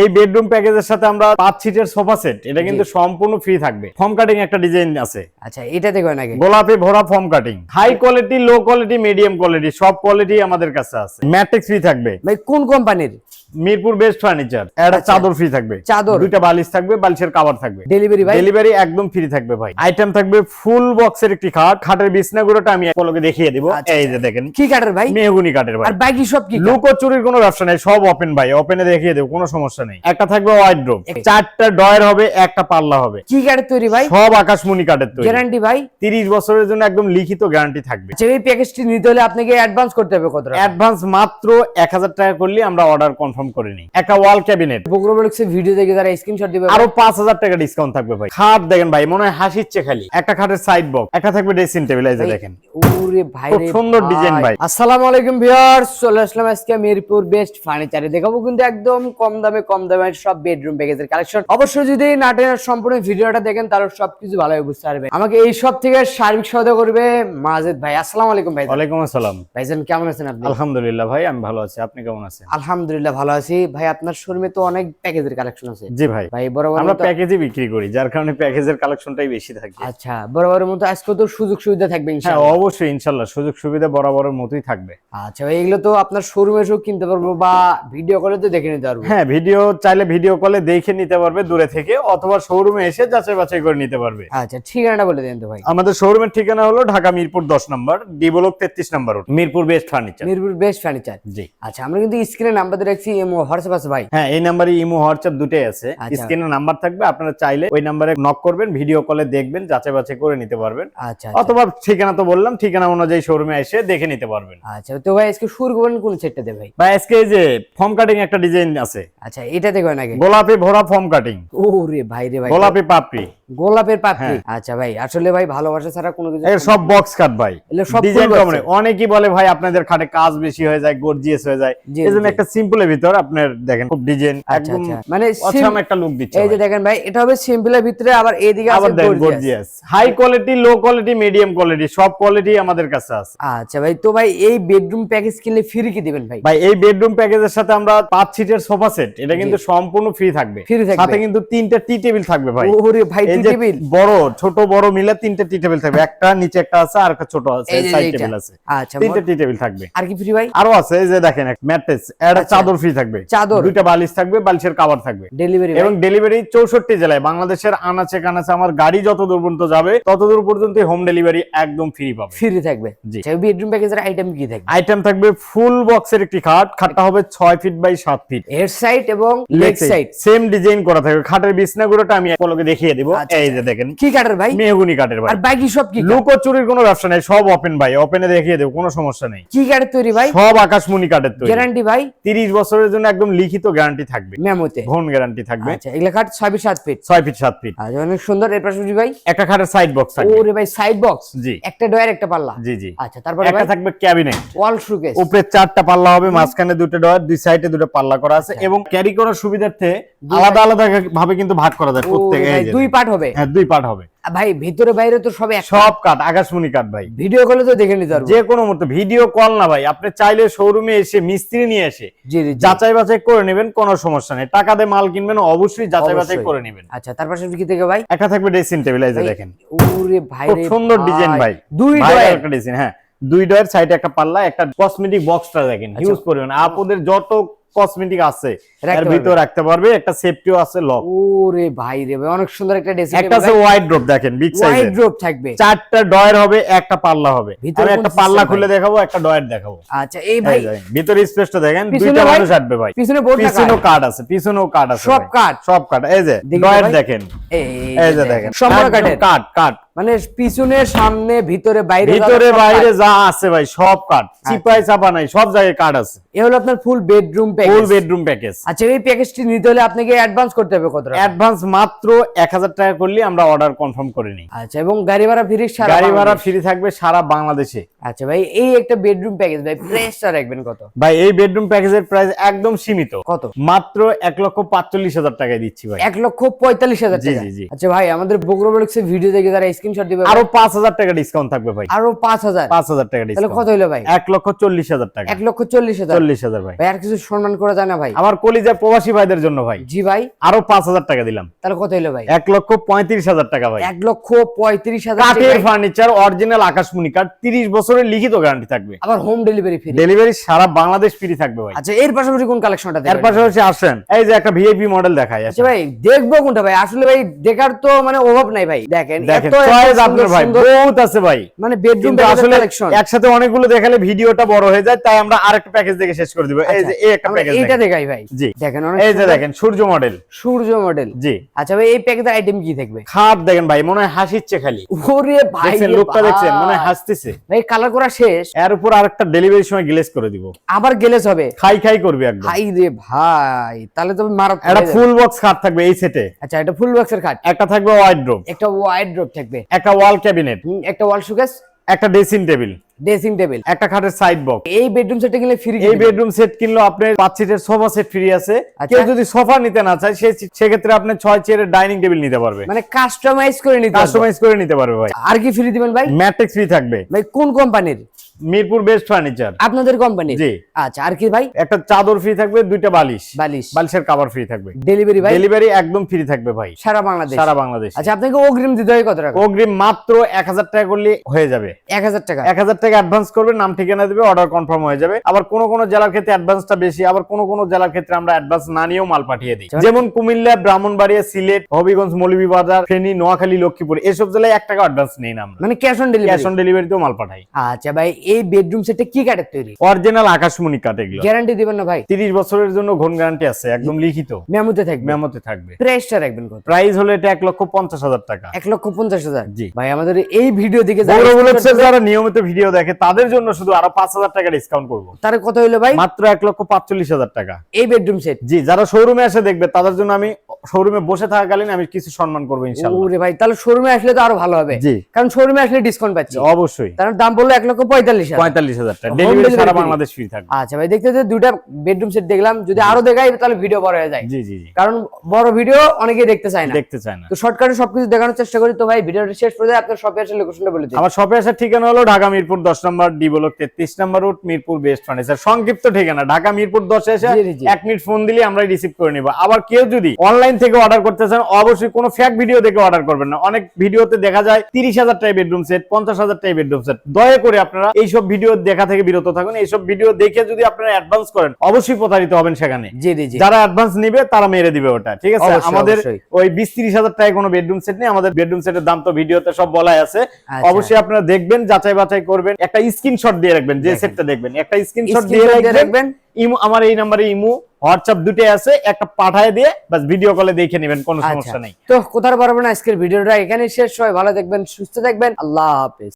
এই বেডরুম প্যাকেজের সাথে আমরা পাঁচ সিটের সোফা সেট এটা কিন্তু সম্পূর্ণ ফ্রি থাকবে। ফর্ম কাটিং একটা ডিজাইন আছে। আচ্ছা এটা দেখো নাকি গোলাপি ভরা form cutting high quality low quality medium quality সব কোয়ালিটি আমাদের কাছে আছে। ম্যাট্রিক্স ফ্রি থাকবে। ভাই কোন কোম্পানির মিরপুর বেস্ট ফার্নিচার একটা আচ্ছা। চাদর ফ্রি থাকবে। চাদর? দুইটা বালিশ থাকবে বালিশের কভার থাকবে। ডেলিভারি ভাই? ডেলিভারি একদম ফ্রি থাকবে ভাই। আইটেম থাকবে ফুল বক্সের একটি খাট। খাটের বিছনাগুলোটা আমি পলকে দেখিয়ে দিব। আচ্ছা, এই যে দেখেন। কি কাঠের ভাই? মেহগুনি কাঠের ভাই। আর বাকি সব কি কাঠ? ও চুরির কোনো ব্যবসা নেই সব ওপেন ভাই। ওপেনে দেখিয়ে দেবো কোনো সমস্যা নেই। একটা থাকবে ওয়াইড্রোপ চারটা ডয়ার হবে একটা পাল্লা হবে। কি কাঠের তৈরি ভাই? সব আকাশমণি কাঠের তৈরি। গ্যারান্টি ভাই? তিরিশ বছরের জন্য একদম লিখিত গ্যারান্টি থাকবে। এই প্যাকেজটি নিতে হলে আপনাকে অ্যাডভান্স করতে হবে কত টাকা? অ্যাডভান্স মাত্র এক হাজার টাকা করলে আমরা অর্ডার কনফার্ম করে নিই একটা ওয়াল ক্যাবিনেট। ভিডিও দেখে যারা স্ক্রিনশট দিবে। আরও পাঁচ হাজার টাকা ডিসকাউন্ট থাকবে ভাই। খাট দেখেন ভাই মনে হয় হাসিচ্ছে খালি। একটা খাটের সাইড বক্স একটা থাকবে ড্রেসিং টেবিল এই যে দেখেন। ওরে ভাই খুব সুন্দর design ভাই। আসসালামু আলাইকুম ভিউয়ার্স চলে আসলাম আজকে মিরপুর বেস্ট ফার্নিচারে দেখাবো কিন্তু একদম কম দামে কম দামে সব বেডরুম প্যাকেজের কালেকশন অবশ্যই যদি নাটের সম্পূর্ণ ভিডিওটা দেখেন তাহলে সবকিছু ভালোভাবে বুঝতে পারবেন আমাকে এই সব থেকে সার্বিক সহায়তা করবে মাজেদ ভাই। আসসালামু আলাইকুম ভাই ওয়ালাইকুম আসসালাম। ভাইজান কেমন আছেন আপনি? আলহামদুলিল্লাহ ভাই আমি ভালো আছি। আপনি কেমন আছেন? আলহামদুলিল্লাহ ভালো আছি। ভাই আপনার শোরুমে তো অনেক প্যাকেজের কালেকশন আছে। জি ভাই। ভাই বরাবর আমরা প্যাকেজই বিক্রি করি যার কারণে প্যাকেজের কালেকশনটাই বেশি থাকে। আচ্ছা বরাবরের মতো আজকে তো সুযোগ সুবিধা থাকবে হ্যাঁ অবশ্যই ইনশাল্লাহ সুযোগ সুবিধা বরাবরের মতোই থাকবে। আচ্ছা ভাই এগুলো তো আপনার শোরুমে এসেও কিনতে পারব বা ভিডিও কলে তো দেখে নিতে পারব। হ্যাঁ ভিডিও চাইলে ভিডিও কলে দেখে নিতে পারবে দূরে থেকে অথবা শোরুমে এসে যাচাই বাছাই করে নিতে পারবে। আচ্ছা ঠিকানাটা বলে দেন তো ভাই। আমাদের শোরুমের ঠিকানা হলো ঢাকা মিরপুর দশ নম্বর ডি ব্লক তেত্রিশ number road, Mirpur best furniture. Mirpur best furniture. জি। আচ্ছা আমরা কিন্তু স্ক্রিনে নাম্বার দিয়ে রাখছি এমো হোয়াটসঅ্যাপ আছে ভাই? হ্যাঁ এই নাম্বারে ইমো হোয়াটসঅ্যাপ দুটোই আছে। আচ্ছা। স্ক্রিনে নাম্বার থাকবে আপনারা চাইলে ওই নাম্বারে নক করবেন ভিডিও কলে দেখবেন যাচাই বাছাই করে নিতে পারবেন। আচ্ছা আচ্ছা। অথবা ঠিকানা তো বললাম ঠিকানা অনুযায়ী শোরুমে এসে দেখে নিতে পারবেন। আচ্ছা তো ভাই আজকে শুরু করবেন কোন সেটটা দে ভাই? বা আজকে এই যে ফর্ম কাটিং একটা ডিজাইন আছে। আচ্ছা এটা দেখো নাকি গোলাপি ভরা ফর্ম কাটিং ও রে ভাই রে ভাই গোলাপি পাপড়ি। গোলাপের পাপড়ি আচ্ছা ভাই আসলে ভাই ভালোবাসা ছাড়া কোনো কিছু এর সব বক্স কাট ভাই। ডিজাইন। অনেকেই বলে ভাই আপনাদের খাটে কাজ বেশি হয়ে যায় গর্জিয়াস হয়ে যায়। এজন্য একটা সিম্পলের ভিতর আপনার দেখেন খুব ডিজাইন আচ্ছা একদম আচ্ছা। মানে অসাম একটা লুক দিচ্ছে এই যে দেখেন ভাই এটা হবে সিম্পলের ভিতরে আবার এইদিকে আবার দেখেন gorgeous high quality low quality medium quality সব কোয়ালিটি আমাদের কাছে আছে। আচ্ছা ভাই তো ভাই এই বেডরুম প্যাকেজ কিনলে ফ্রি কি দিবেন ভাই? ভাই এই বেডরুম প্যাকেজের সাথে আমরা পাঁচ সিটের সোফা সেট এটা কিন্তু সম্পূর্ণ ফ্রি থাকবে। সাথে কিন্তু তিনটা টি টেবিল থাকবে ভাই। ওরে ভাই টেবিল বড় ছোট বড় মিলে তিনটা টি টেবিল থাকবে। একটা নিচে একটা আছে আর একটা ছোট আছে সাইড টেবিল আছে। আচ্ছা তিনটা টি টেবিল থাকবে। আর কি ফ্রি ভাই? আরও আছে এই যে দেখেন ম্যাট্রেস একটা আচ্ছা। চাদর ফ্রি থাকবে। চাদর? দুইটা বালিশ থাকবে বালিশের কভার থাকবে। ডেলিভারি এবং ডেলিভারি চৌষট্টি জেলায় বাংলাদেশের আনাচে কানাচে আমার গাড়ি যত দূর পর্যন্ত যাবে তত দূর পর্যন্ত হোম ডেলিভারি একদম ফ্রি পাবে। ফ্রি থাকবে। জি। বেডরুম প্যাকেজের আইটেম কি থাকবে? আইটেম থাকবে ফুল বক্সের একটি খাট। খাটটা হবে ছয় ফিট বাই সাত ফিট এর সাইড এবং লেগ সাইড সেম ডিজাইন করা থাকবে। খাটের বিছনাগুলোটা আমি পলকে দেখিয়ে দিব। আচ্ছা, এই আচ্ছা। যে দেখেন কি কাঠের ভাই? মেহগুনি কাঠের ভাই। আর বাকি সব কি? লুক চুরির কোনো ব্যবসা নেই সব ওপেন ভাই ওপেনে দেখিয়ে দেবো কোনো সমস্যা নেই। কি কাঠের তৈরি ভাই? সব আকাশমণি কাঠের তৈরি। গ্যারান্টি ভাই? তিরিশ বছরের জন্য একদম লিখিত গ্যারান্টি থাকবে। মেমোতে। গ্যারান্টি থাকবে। আচ্ছা এগুলা কাঠ ছয় ফিট সাত ফিট ছয় ফিট সাত ফিট আচ্ছা অনেক সুন্দর। এর পাশে ভাই? একটা খাটের সাইড বক্স থাকবে। ওরে ভাই সাইড বক্স জি। একটা ডয়ার একটা পাল্লা? জি জি। আচ্ছা তারপরে একটা থাকবে ক্যাবিনেট ওয়াল শোকেস উপরে চারটা পাল্লা হবে মাঝখানে দুটো ডয়ার দুই সাইডে দুটো পাল্লা করা আছে এবং ক্যারি করার সুবিধার্থে আলাদা আলাদা ভাবে কিন্তু ভাগ করা যায় প্রত্যেক এই দুই পার্ট হবে হ্যাঁ দুই পার্ট হবে। ভাই ভিতরে বাইরে তো সব সব কাঠ আকাশমণি কাঠ ভাই। ভিডিও কলে তো দেখে নিতে পারব। যে কোনো মুহূর্তে ভিডিও কল না ভাই। আপনি চাইলে শোরুমে এসে মিস্ত্রি নিয়ে এসে। যাচাই বাছাই করে নেবেন কোনো সমস্যা নেই। টাকা দিয়ে মাল কিনবেন অবশ্যই যাচাই বাছাই করে নেবেন। আচ্ছা তার পাশে কি থেকে ভাই? একটা থাকবে ড্রেসিং টেবিল এই যে দেখেন। ওরে ভাই খুব সুন্দর ডিজাইন ভাই। দুই একটা ডিজাইন হ্যাঁ। দুই ডয়ের সাইডে একটা পাল্লা একটা কসমেটিক বক্সটা দেখেন। আচ্ছা। ইউজ পরিমাণ। আপনাদের যত কসমেটিক আছে। এর ভিতর রাখতে পারবে একটা সেফটিও আছে লক ওরে ভাই রে ভাই অনেক সুন্দর একটা ড্রেসিং একটা আছে ওয়াইড ড্রপ দেখেন বিগ সাইজ ওয়াইড ড্রপ থাকবে। চারটা ডয়ার হবে একটা পাল্লা হবে। ভিতরে একটা পাল্লা খুলে দেখাবো একটা ডয়ার দেখাবো। আচ্ছা এই ভাই ভিতরে স্পেসটা দেখেন দুইটা? মানুষ আসবে ভাই। পিছনে বোর্ড পিছনেও কাঠ আছে পিছনেও কাঠ আছে সব। কাঠ? সব কাঠ এই যে ডয়ার দেখেন। এই যে দেখেন কাঠের কাঠ কাঠ মানে পিছনে সামনে ভিতরে বাইরে ভিতরে বাইরে যা আছে ভাই সব কাঠ চিপাই চাপা নাই সব জায়গায় কাঠ আছে। এ হলো আপনার full bedroom full bedroom package আচ্ছা এই প্যাকেজটি নিতে হলে আপনাকে অ্যাডভান্স করতে হবে কত টাকা? অ্যাডভান্স মাত্র এক হাজার টাকা করলে আমরা অর্ডার কনফার্ম করে নিই। আচ্ছা এবং গাড়ি ভাড়া ফ্রি সারা গাড়ি ভাড়া ফ্রি থাকবে সারা বাংলাদেশে। আচ্ছা ভাই এই একটা বেডরুম প্যাকেজ ভাই প্রাইসটা রাখবেন কত? ভাই এই বেডরুম প্যাকেজের প্রাইস একদম সীমিত। কত? মাত্র এক লক্ষ পাঁচচল্লিশ হাজার টাকায় দিচ্ছি ভাই। এক লক্ষ পঁয়তাল্লিশ হাজার জি, টাকা? জি, জি। আচ্ছা ভাই আমাদের বগুড়া ভিডিও দেখে যারা স্ক্রিনশট দিবে আরও পাঁচ হাজার টাকা ডিসকাউন্ট থাকবে ভাই। আরও পাঁচ হাজার? পাঁচ হাজার টাকা তাহলে কত হইল ভাই? এক লক্ষ চল্লিশ হাজার টাকা। এক লক্ষ চল্লিশ হাজার ভাই। আর কিছু সম্মান করা যায় না ভাই। আমার কলিজার প্রবাসী ভাইদের জন্য ভাই। জি ভাই। আরও পাঁচ হাজার টাকা দিলাম। তাহলে কত হলো ভাই? এক লক্ষ পঁয়ত্রিশ হাজার টাকা ভাই। এক লক্ষ পঁয়ত্রিশ হাজার কাঠের ফার্নিচার অরিজিনাল আকাশমণি কাঠ তিরিশ বছরের লিখিত গ্যারান্টি থাকবে। আবার হোম ডেলিভারি ফ্রি ডেলিভারি সারা বাংলাদেশ ফ্রি থাকবে ভাই। আচ্ছা এর পাশাপাশি কোন কালেকশনটা এর পাশাপাশি আসেন। এই যে একটা ভিআইপি মডেল দেখায় আচ্ছা ভাই দেখব কোনটা ভাই? আসলে ভাই দেখার তো মানে অভাব নাই ভাই। দেখেন দেখেন আপনার ভাই বহুত আছে ভাই। মানে বেডরুম আসলে একসাথে অনেকগুলো দেখালে ভিডিওটা বড় হয়ে যায় তাই আমরা আরেকটা প্যাকেজ দেখে শেষ করে দিব। এই যে এই একটা প্যাকেজ এইটা দেখাই ভাই। জি। দেখেন অনেক এই যে দেখেন সূর্য মডেল সূর্য মডেল জি। আচ্ছা ভাই এই প্যাকেজের আইটেম কি থাকবে খাট দেখেন ভাই মনে হয় হাসিচ্ছে খালি। ওরে ভাই দেখছেন রে লোকটা দেখছেন মনে হয় হাসতেছে। ভাই কালার করা শেষ। এর উপর আরেকটা ডেলিভারি সময় গ্লেজ করে দিব। আবার গেলেস হবে? খাই খাই করবে একদম। ভাই রে ভাই তাহলে তো হয়ে যাবে। ফুল বক্স খাট থাকবে এই সেটে আচ্ছা এটা ফুল বক্সের খাট? একটা থাকবে ওয়াইড ওয়াইড্রোব একটা ওয়াইড ড্রপ থাকবে। একটা ওয়াল ক্যাবিনেট একটা ওয়াল সুকেস একটা ড্রেসিং টেবিল ড্রেসিং টেবিল একটা খাটের সাইড বক্স এই বেডরুম সেটটা কিনলে ফ্রি এই বেডরুম সেট কিনলো আপনার পাঁচ সিটের সোফা সেট ফ্রি আছে। আচ্ছা। কেউ যদি সোফা নিতে না চায় সে সেক্ষেত্রে আপনি ছয় চেয়ারের ডাইনিং টেবিল নিতে পারবে। মানে কাস্টমাইজ করে নিতে কাস্টমাইজ করে নিতে পারবে ভাই। আর কি ফ্রি দিবেন ভাই? ম্যাট্রিক্স ফ্রি থাকবে। ভাই কোন কোম্পানির মিরপুর বেস্ট ফার্নিচার আপনাদের কোম্পানি জি। আচ্ছা আর কি ভাই? একটা চাদর ফ্রি থাকবে দুইটা বালিশ। বালিশ। বালিশের কভার ফ্রি থাকবে। ডেলিভারি ভাই? ডেলিভারি একদম ফ্রি থাকবে ভাই। সারা বাংলাদেশ। সারা বাংলাদেশ। আচ্ছা আপনাকে অগ্রিম দিতে হয় কত টাকা? অগ্রিম মাত্র এক হাজার টাকা করলে হয়ে যাবে। এক হাজার টাকা। এক হাজার টাকা অ্যাডভান্স করবে নাম ঠিকানা দেবে অর্ডার কনফার্ম হয়ে যাবে। আবার কোন কোন জেলার ক্ষেত্রে অ্যাডভান্সটা বেশি আবার কোন কোন জেলার ক্ষেত্রে আমরা অ্যাডভান্স না নিয়েও মাল পাঠিয়ে দিই। আচ্ছা। যেমন কুমিল্লা ব্রাহ্মণবাড়িয়া সিলেট হবিগঞ্জ মৌলভীবাজার ফেনী নোয়াখালী লক্ষ্মীপুর এসব জেলায় এক টাকা অ্যাডভান্স নেই না আমরা। মানে cash on delivery cash delivery on ডেলিভারিতেও মাল পাঠাই। আচ্ছা ভাই এই বেডরুম সেটটা কি কাঠের তৈরি? অরিজিনাল আকাশমণি কাঠ এগুলো। গ্যারান্টি দিবেন না ভাই? তিরিশ বছরের জন্য ঘন গ্যারান্টি আছে একদম লিখিত। মেমোতে থাকবে? মেমোতে থাকবে। প্রাইসটা রাখবেন কত? প্রাইস হলো এটা এক লক্ষ পঞ্চাশ হাজার টাকা। এক লক্ষ পঞ্চাশ হাজার? জি। ভাই আমাদের এই ভিডিও উল্লাসের যারা নিয়মিত ভিডিও দেখে তাদের জন্য শুধু আরও পাঁচ হাজার টাকা ডিসকাউন্ট করব। তার কত হইল ভাই? মাত্র এক লক্ষ পাঁচচল্লিশ হাজার টাকা। এই বেডরুম সেট জি যারা শোরুমে এসে দেখবে তাদের জন্য আমি শোরুমে বসে থাকাকালীন আমি কিছু সম্মান করব ইনশাল্লাহ ভাই তাহলে শোরুমে আসলে তো আরও ভালো হবে। জি। কারণ শোরুমে আসলে ডিসকাউন্ট পাচ্ছি। অবশ্যই। তার দাম বলল এক লক্ষ পঁয়তাল্লিশ পঁয়তাল্লিশ হাজার টাকা। ডেলিভারি সারা বাংলাদেশ ফ্রি থাকবে। আচ্ছা ভাই দেখতে দেখতে দুইটা বেডরুম সেট দেখলাম। যদি আরও দেখাই তাহলে ভিডিও বড় হয়ে যায়। জি জি কারণ বড় ভিডিও অনেকেই দেখতে চায় না। দেখতে চায় না। তো শর্টকাটে সবকিছু দেখানোর চেষ্টা করি। তো ভাই ভিডিওটা শেষ করে আপনার শপে আসলে লোকেশনটা বলে দিন আমার শপে আসার ঠিকানা হলো ঢাকা মিরপুর দশ নম্বর ডি ব্লক তেত্রিশ number route Mirpur best furniture সংক্ষিপ্ত ঠিকানা ঢাকা মিরপুর দশে এসে। এক মিনিট ফোন দিলে আমরা রিসিভ করে নিব। আবার কেউ যদি অনলাইন থেকে অর্ডার করতে চান অবশ্যই কোনো ফ্যাক ভিডিও দেখে অর্ডার করবেন না। অনেক ভিডিওতে দেখা যায় তিরিশ হাজার টাই বেডরুম সেট পঞ্চাশ হাজার টাই বেডরুম সেট দয়া করে আপনারা এইসব ভিডিও দেখা থেকে বিরত থাকুন। এইসব ভিডিও দেখে যদি আপনারা অ্যাডভান্স করেন অবশ্যই প্রতারিত হবেন সেখানে। জি জি জি। যারা অ্যাডভান্স নিবে তারা মেরে দিবে ওটা। ঠিক আছে? আমাদের ওই বিশ ত্রিশ হাজার টাকায় কোনো বেডরুম সেট নেই। আমাদের বেডরুম সেটের দাম তো ভিডিওতে সব বলাই আছে। আচ্ছা। অবশ্যই আপনারা দেখবেন যাচাই বাছাই করবেন। একটা স্ক্রিনশট দিয়ে রাখবেন যে। সেটটা দেখবেন। একটা স্ক্রিনশট দিয়ে দিয়ে রাখবেন ইমু আমার এই নম্বরে ইমো হোয়াটসঅ্যাপ দুটোই আছে একটা পাঠায় দিয়ে বাস ভিডিও কলে দেখে নেবেন কোনো আচ্ছা। সমস্যা নেই। তো কোথাও পারবেন না আজকের ভিডিওটা এখানে শেষ। হয় ভালো দেখবেন সুস্থ থাকবেন। আল্লাহ হাফেজ।